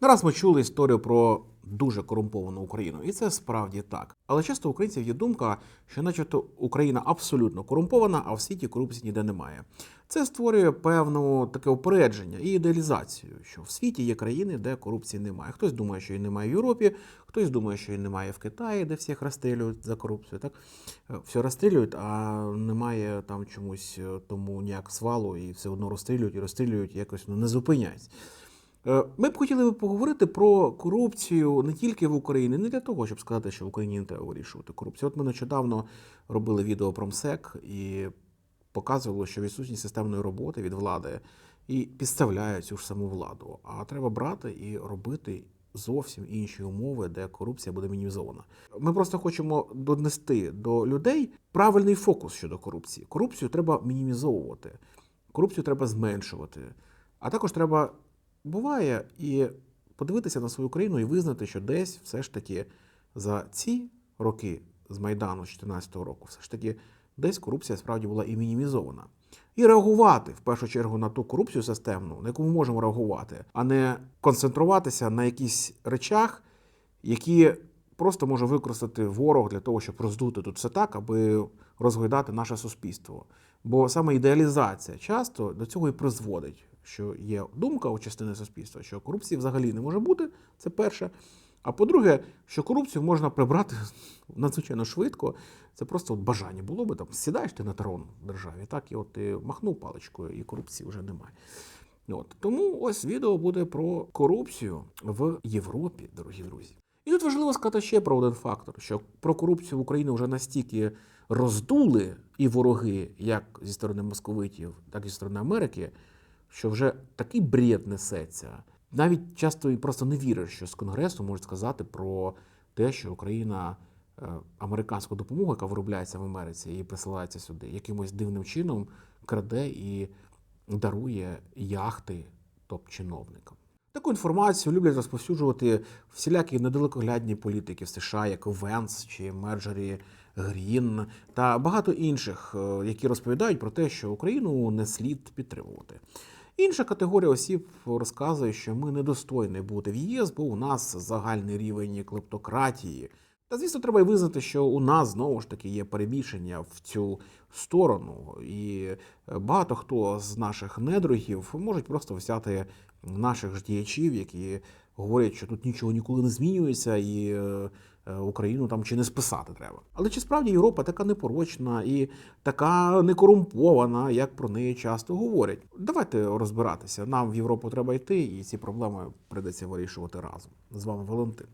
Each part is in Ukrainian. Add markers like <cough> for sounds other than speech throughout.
Не раз ми чули історію про дуже корумповану Україну, і це справді так. Але часто українців є думка, що, начебто, Україна абсолютно корумпована, а в світі корупції ніде немає. Це створює певну таке опередження і ідеалізацію, що в світі є країни, де корупції немає. Хтось думає, що її немає в Європі, хтось думає, що її немає в Китаї, де всіх розстрілюють за корупцію. Так Е, все розстрілюють, а немає там чомусь е, тому ніяк свалу, і все одно розстрілюють і розстрілюють, якось ну, не зупиняється. Е, Ми б хотіли поговорити про корупцію не тільки в Україні, не для того, щоб сказати, що в Україні не треба вирішувати корупцію. От ми нещодавно робили відео про МСЕК і показувало, що відсутність системної роботи від влади і підставляє цю ж саму владу. А треба брати і робити зовсім інші умови, де корупція буде мінімізована. Ми просто хочемо донести до людей правильний фокус щодо корупції. Корупцію треба мінімізовувати, корупцію треба зменшувати. А також треба буває і подивитися на свою країну і визнати, що десь все ж таки за ці роки з Майдану з 2014 року, все ж таки десь корупція справді була і мінімізована. І реагувати в першу чергу на ту корупцію системну, на яку ми можемо реагувати, а не концентруватися на якісь речах, які просто може використати ворог для того, щоб роздути тут все так, аби розгойдати наше суспільство. Бо саме ідеалізація часто до цього і призводить, що є думка у частини суспільства, що корупції взагалі не може бути. Це перше. А по-друге, що корупцію можна прибрати <laughs> надзвичайно швидко. Це просто от бажання було би там. Сідаєш ти на трон в державі, так і от ти махнув паличкою, і корупції вже немає. От тому ось відео буде про корупцію в Європі, дорогі друзі. І тут важливо сказати ще про один фактор: що про корупцію в Україні вже настільки роздули і вороги, як зі сторони московитів, так і зі сторони Америки, що вже такий бред несеться. Навіть часто і просто не віриш, що з Конгресу можуть сказати про те, що Україна е, американську допомогу, яка виробляється в Америці і присилається сюди, якимось дивним чином краде і дарує яхти топ-чиновникам. Таку інформацію люблять розповсюджувати всілякі недалекоглядні політики в США, як Венс чи Мерджері Грін та багато інших, е, які розповідають про те, що Україну не слід підтримувати. Інша категорія осіб розказує, що ми недостойні бути в ЄС, бо у нас загальний рівень клептократії. Та звісно, треба й визнати, що у нас знову ж таки є перебільшення в цю сторону, і багато хто з наших недругів можуть просто взяти наших ж діячів, які говорять, що тут нічого ніколи не змінюється, і е, Україну там чи не списати треба. Але чи справді Європа така непорочна і така некорумпована, як про неї часто говорять? Давайте розбиратися. Нам в Європу треба йти, і ці проблеми прийдеться вирішувати разом. З вами Валентин.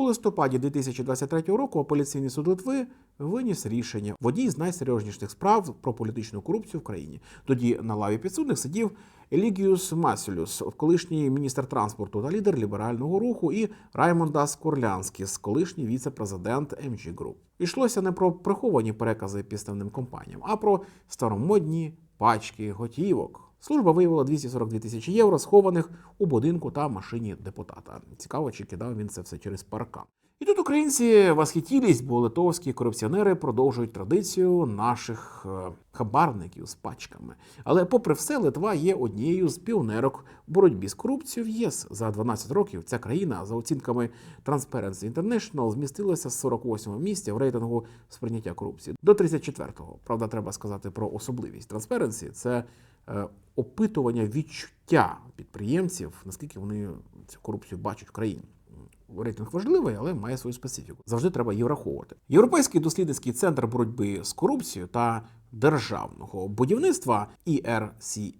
У листопаді 2023 року апеляційний суд Литви виніс рішення в одній з найсерйозніших справ про політичну корупцію в країні. Тоді на лаві підсудних сидів Елігіус Масюлюс, колишній міністр транспорту та лідер ліберального руху, і Раймондас Корлянскіс, колишній віце-президент MG Group. Йшлося не про приховані перекази підставним компаніям, а про старомодні пачки готівок. Служба виявила 242 тисячі євро, схованих у будинку та машині депутата. Цікаво, чи кидав він це все через паркан. І тут українці восхитілись, бо литовські корупціонери продовжують традицію наших е, хабарників з пачками. Але, попри все, Литва є однією з піонерок в боротьбі з корупцією в ЄС. За 12 років ця країна, за оцінками Transparency International, змістилася з 48 місця в рейтингу сприйняття корупції до 34-го. Правда, треба сказати про особливість Transparency – це опитування відчуття підприємців, наскільки вони цю корупцію бачать в країні. Рейтинг важливий, але має свою специфіку. Завжди треба її враховувати. Європейський дослідницький центр боротьби з корупцією та державного будівництва ERCAS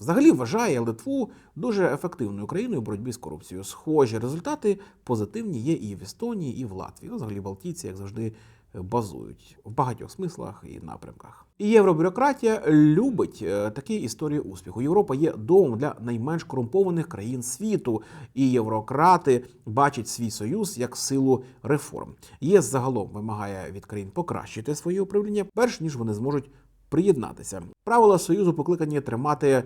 взагалі вважає Литву дуже ефективною країною в боротьбі з корупцією. Схожі результати позитивні є і в Естонії, і в Латвії. Ну, взагалі, Балтійці, як завжди, базують в багатьох смислах і напрямках. І євробюрократія любить е, такі історії успіху. Європа є домом для найменш корумпованих країн світу, і єврократи бачать свій союз як силу реформ. ЄС загалом вимагає від країн покращити своє управління, перш ніж вони зможуть приєднатися. Правила союзу покликані тримати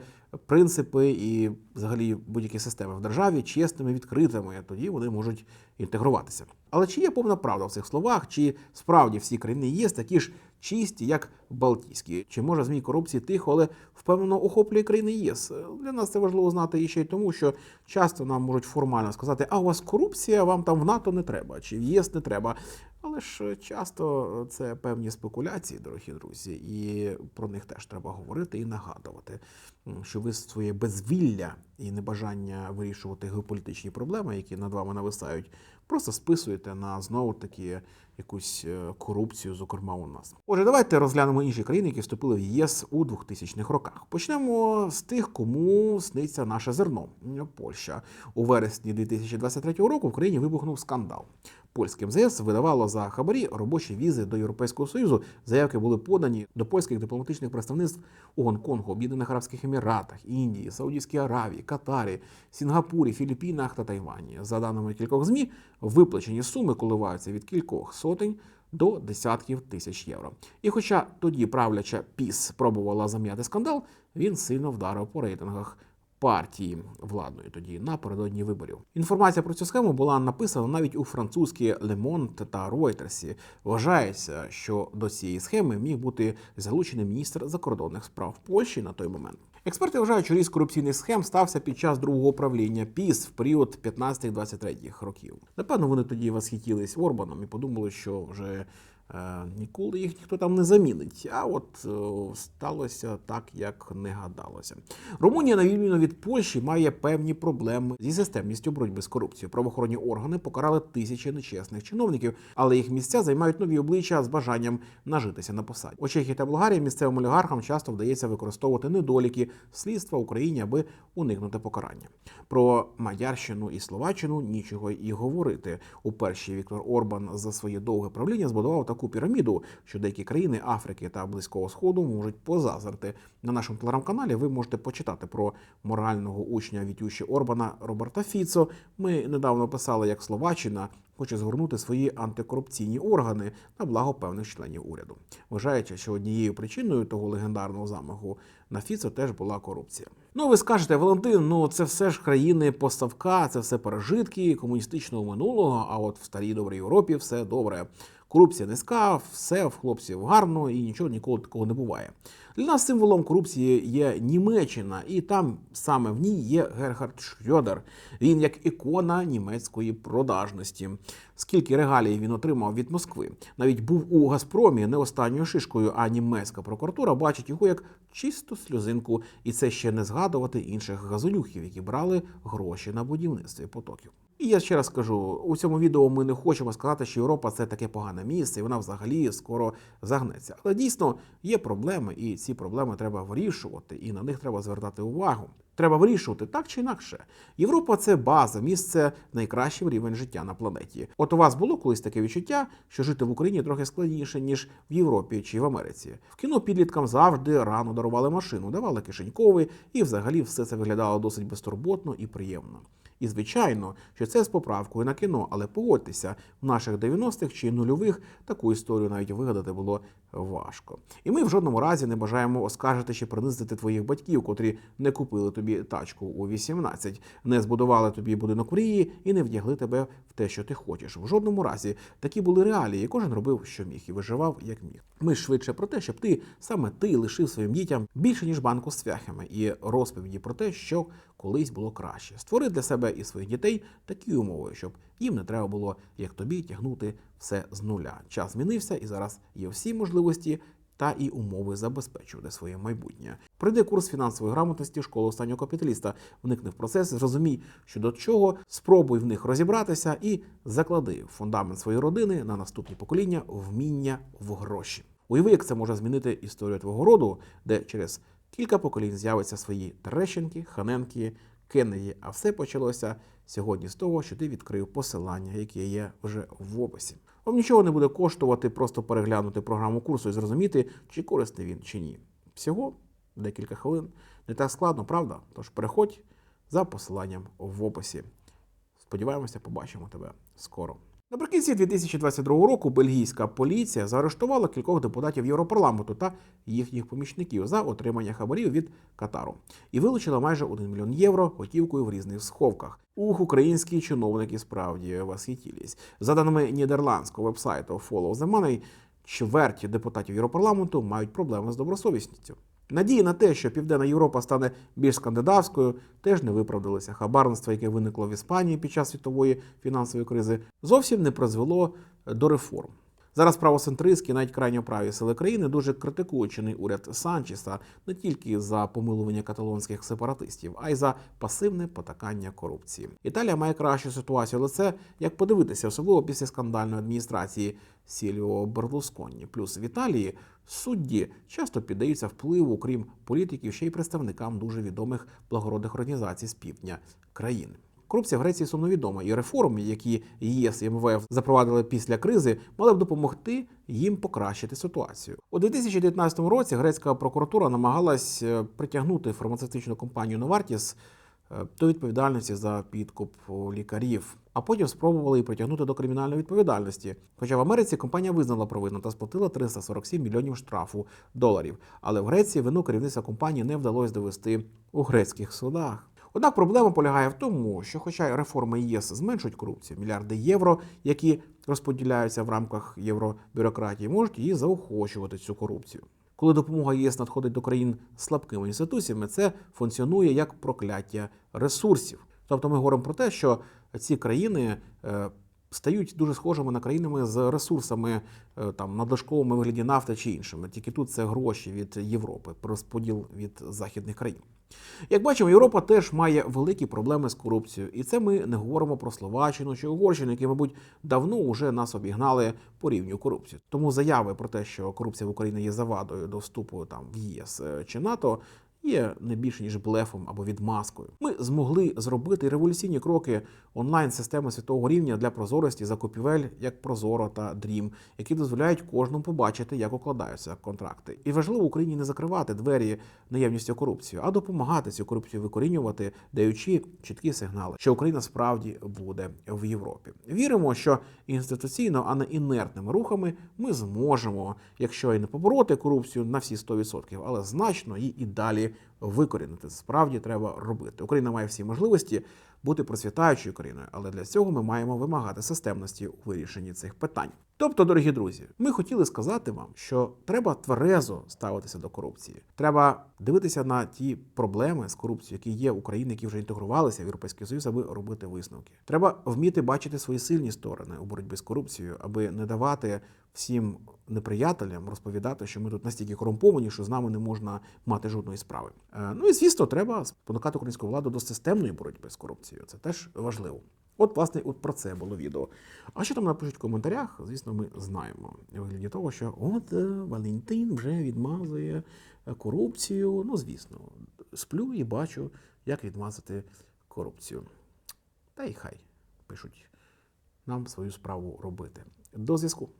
принципи і взагалі будь-які системи в державі чесними, відкритими. Тоді вони можуть інтегруватися. Але чи є повна правда в цих словах? Чи справді всі країни ЄС такі ж чисті, як Балтійські? Чи може змій корупції тихо, але впевнено охоплює країни ЄС? Для нас це важливо знати і ще й тому, що часто нам можуть формально сказати, а у вас корупція, вам там в НАТО не треба, чи в ЄС не треба. Але ж часто це певні спекуляції, дорогі друзі, і про них теж треба говорити і нагадувати, що ви своє безвілля і небажання вирішувати геополітичні проблеми, які над вами нависають, просто списуєте на знову таки якусь е, корупцію, зокрема у нас. Отже, давайте розглянемо інші країни, які вступили в ЄС у 2000-х роках. Почнемо з тих, кому сниться наше зерно. Польща у вересні 2023 року в країні вибухнув скандал. Польське МЗС видавало за хабарі робочі візи до Європейського Союзу. Заявки були подані до польських дипломатичних представництв у Гонконгу, Об'єднаних Арабських Еміратах, Індії, Саудівській Аравії, Катарі, Сінгапурі, Філіппінах та Тайвані. За даними кількох змі, виплачені суми коливаються від кількох сотень. До десятків тисяч євро. І хоча тоді правляча ПІС спробувала зам'яти скандал, він сильно вдарив по рейтингах партії владної тоді напередодні виборів. Інформація про цю схему була написана навіть у французькій Le Monde та Reuters. Вважається, що до цієї схеми міг бути залучений міністр закордонних справ Польщі на той момент. Експерти вважають, що ріст корупційних схем стався під час другого правління ПІС в період 15-23 років. Напевно, вони тоді восхитілись Орбаном і подумали, що вже ніколи їх ніхто там не замінить. А от е, сталося так, як не гадалося. Румунія, на відміну від Польщі, має певні проблеми зі системністю боротьби з корупцією. Правоохоронні органи покарали тисячі нечесних чиновників, але їх місця займають нові обличчя з бажанням нажитися на посаді. У Чехії та Болгарії місцевим олігархам часто вдається використовувати недоліки слідства Україні, аби уникнути покарання. Про Мадярщину і Словаччину нічого і говорити. У першій Віктор Орбан за своє довге правління збудував таку піраміду, що деякі країни Африки та Близького Сходу можуть позазирти. На нашому телеграм-каналі ви можете почитати про морального учня Вітюші Орбана Роберта Фіцо. Ми недавно писали, як Словаччина хоче згорнути свої антикорупційні органи на благо певних членів уряду, вважаючи, що однією причиною того легендарного замаху на Фіцо теж була корупція. Ну, ви скажете, Валентин, ну це все ж країни поставка, це все пережитки комуністичного минулого. А от в старій добрій Європі все добре. Корупція низька, все в хлопців гарно і нічого ніколи такого не буває. Для нас символом корупції є Німеччина, і там саме в ній є Герхард Шрёдер. Він як ікона німецької продажності. Скільки регалій він отримав від Москви? Навіть був у Газпромі не останньою шишкою, а німецька прокуратура бачить його як чисту сльозинку, і це ще не згадувати інших газолюхів, які брали гроші на будівництві потоків. І я ще раз скажу: у цьому відео ми не хочемо сказати, що Європа це таке погане місце, і вона взагалі скоро загнеться. Але дійсно є проблеми, і ці проблеми треба вирішувати, і на них треба звертати увагу. Треба вирішувати так чи інакше. Європа це база, місце найкращий рівень життя на планеті. От у вас було колись таке відчуття, що жити в Україні трохи складніше ніж в Європі чи в Америці. В кіно підліткам завжди рано дарували машину, давали кишеньковий, і взагалі все це виглядало досить безтурботно і приємно. І звичайно, що це з поправкою на кіно, але погодьтеся, в наших 90-х чи нульових таку історію навіть вигадати було важко. І ми в жодному разі не бажаємо оскаржити чи принизити твоїх батьків, котрі не купили тобі тачку у 18, не збудували тобі будинок мрії і не вдягли тебе в те, що ти хочеш. В жодному разі такі були реалії. Кожен робив, що міг, і виживав як міг. Ми швидше про те, щоб ти саме ти лишив своїм дітям більше ніж банку з цвяхами і розповіді про те, що колись було краще. Створи для себе і своїх дітей такі умови, щоб їм не треба було, як тобі, тягнути все з нуля. Час змінився, і зараз є всі можливості. Та і умови забезпечувати своє майбутнє. Пройди курс фінансової грамотності школи останнього капіталіста, вникни в процес, зрозумій, що до чого, спробуй в них розібратися і заклади фундамент своєї родини на наступні покоління вміння в гроші. Уяви, як це може змінити історію твого роду, де через кілька поколінь з'являться свої Терещенки, Ханенки, Кеннеді. А все почалося сьогодні з того, що ти відкрив посилання, яке є вже в описі. Вам нічого не буде коштувати просто переглянути програму курсу і зрозуміти, чи корисний він чи ні. Всього декілька хвилин. Не так складно, правда? Тож переходь за посиланням в описі. Сподіваємося, побачимо тебе скоро. Наприкінці 2022 року бельгійська поліція заарештувала кількох депутатів Європарламенту та їхніх помічників за отримання хабарів від Катару і вилучила майже 1 мільйон євро готівкою в різних сховках. Ух, українські чиновники справді восхитілись. За даними нідерландського вебсайту Follow the Money, чверть депутатів Європарламенту мають проблеми з добросовісністю. Надії на те, що Південна Європа стане більш скандинавською, теж не виправдалися. Хабарництво, яке виникло в Іспанії під час світової фінансової кризи, зовсім не призвело до реформ. Зараз правоцентристські, навіть крайньо праві сили країни дуже критикують чинний уряд Санчеса не тільки за помилування каталонських сепаратистів, а й за пасивне потакання корупції. Італія має кращу ситуацію, але це як подивитися, особливо після скандальної адміністрації Сільвіо Берлусконі. Плюс в Італії судді часто піддаються впливу, крім політиків, ще й представникам дуже відомих благородних організацій з півдня країни. Корупція в Греції сумновідома, і реформи, які ЄС і МВФ запровадили після кризи, мали б допомогти їм покращити ситуацію. У 2019 році грецька прокуратура намагалась е, притягнути фармацевтичну компанію е, до відповідальності за підкуп лікарів, а потім спробували і притягнути до кримінальної відповідальності. Хоча в Америці компанія визнала провину та сплатила 347 мільйонів штрафу доларів. Але в Греції вину керівництва компанії не вдалося довести у грецьких судах. Однак проблема полягає в тому, що, хоча реформи ЄС зменшують корупцію, мільярди євро, які розподіляються в рамках євробюрократії, можуть її заохочувати цю корупцію. Коли допомога ЄС надходить до країн слабкими інституціями, це функціонує як прокляття ресурсів. Тобто ми говоримо про те, що ці країни е, стають дуже схожими на країнами з ресурсами е, там надлишковими вигляді нафти чи іншими. Тільки тут це гроші від Європи, розподіл від західних країн. Як бачимо, Європа теж має великі проблеми з корупцією, і це ми не говоримо про Словаччину чи Угорщину, які, мабуть, давно вже нас обігнали по рівню корупції. Тому заяви про те, що корупція в Україні є завадою до вступу там в ЄС е, чи НАТО. Є не більше ніж блефом або відмазкою. Ми змогли зробити революційні кроки онлайн-системи світового рівня для прозорості закупівель як Прозоро та Дрім, які дозволяють кожному побачити, як укладаються контракти. І важливо Україні не закривати двері наявністю корупції, а допомагати цю корупцію викорінювати, даючи чіткі сигнали, що Україна справді буде в Європі. Віримо, що інституційно, а не інертними рухами ми зможемо, якщо і не побороти корупцію на всі 100%, але значно її і далі викорінити. Справді треба робити. Україна має всі можливості бути процвітаючою країною, але для цього ми маємо вимагати системності у вирішенні цих питань. Тобто, дорогі друзі, ми хотіли сказати вам, що треба тверезо ставитися до корупції. Треба дивитися на ті проблеми з корупцією, які є в Україні, які вже інтегрувалися в Європейський Союз, аби робити висновки. Треба вміти бачити свої сильні сторони у боротьбі з корупцією, аби не давати всім неприятелям розповідати, що ми тут настільки корумповані, що з нами не можна мати жодної справи. Е, Ну і звісно, треба спонукати українську владу до системної боротьби з корупцією. Це теж важливо. От, власне, от про це було відео. А що там напишуть в коментарях, звісно, ми знаємо. У вигляді того, що от е, Валентин вже відмазує е, корупцію. Ну, звісно, сплю і бачу, як відмазати корупцію. Та й хай пишуть нам свою справу робити. До зв'язку.